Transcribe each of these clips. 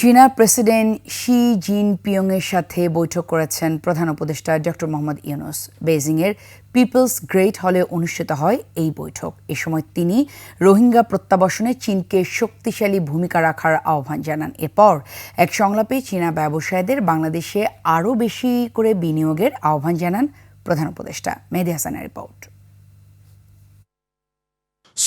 চীনা president Xi জিনপিয়ংয়ের সাথে বৈঠক করেছেন প্রধান উপদেষ্টা ডক্টর মোহাম্মদ ইউনুস। বেজিংয়ের পিপলস গ্রেট হলে অনুষ্ঠিত হয় এই বৈঠক। এ সময় তিনি রোহিঙ্গা প্রত্যাবাসনে চীনকে শক্তিশালী ভূমিকা রাখার আহ্বান জানান। এরপর এক সংলাপে চীনা ব্যবসায়ীদের বাংলাদেশে আরও বেশি করে বিনিয়োগের আহ্বান জানান প্রধান উপদেষ্টা। মেহেদি হাসানের রিপোর্ট।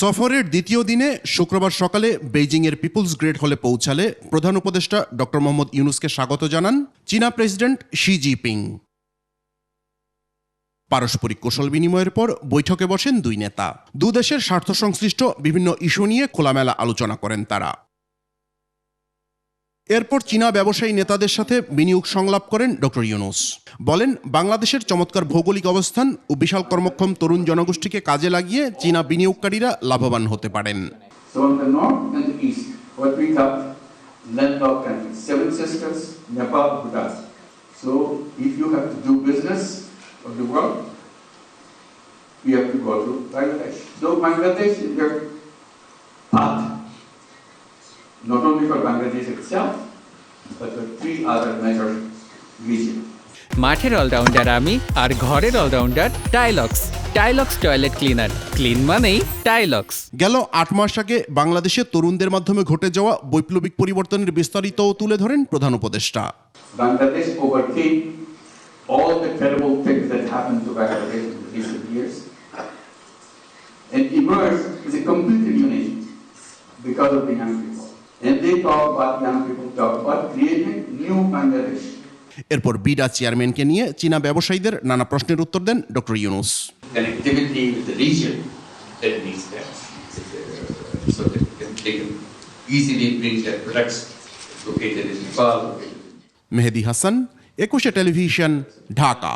সফরের দ্বিতীয় দিনে শুক্রবার সকালে বেইজিংয়ের পিপুলস গ্রেড হলে পৌঁছালে প্রধান উপদেষ্টা ডক্টর মোহাম্মদ ইউনুসকে স্বাগত জানান চীনা প্রেসিডেন্ট শি জিপিং পারস্পরিক কৌশল বিনিময়ের পর বৈঠকে বসেন দুই নেতা। দুদেশের স্বার্থ সংশ্লিষ্ট বিভিন্ন ইস্যু নিয়ে খোলামেলা আলোচনা করেন তারা। এরপর চীনা ব্যবসায়ী নেতাদের সাথে বিনিয়োগ সংলাপ করেন ডক্টর ইউনুস। বলেন, বাংলাদেশের চমৎকার ভৌগোলিক অবস্থান ও বিশাল কর্মক্ষম তরুণ জনগোষ্ঠীকে কাজে লাগিয়ে চীনা বিনিয়োগকারীরা লাভবান হতে পারেন। Not only for Bangladesh itself, but for three other major regions. মাঠের অলরাউন্ডার আমি আর ঘরের allrounder Tylox Tylox toilet cleaner clean মানেই টাইলক্স গেল আট মাস আগে বাংলাদেশে তরুণদের মাধ্যমে ঘটে যাওয়া বৈপ্লবিক পরিবর্তনের বিস্তারিতও তুলে ধরেন প্রধান উপদেষ্টা Bangladesh overcame all the terrible things that happened to Bangladesh in recent years and emerged as a completely new nation because of the young people. and they talk এরপর বিডা চেয়ারম্যানকে নিয়ে চীনা ব্যবসায়ীদের নানা প্রশ্নের উত্তর দেন ডক্টর ইউনুস। মেহেদি হাসান একুশে টেলিভিশন ঢাকা।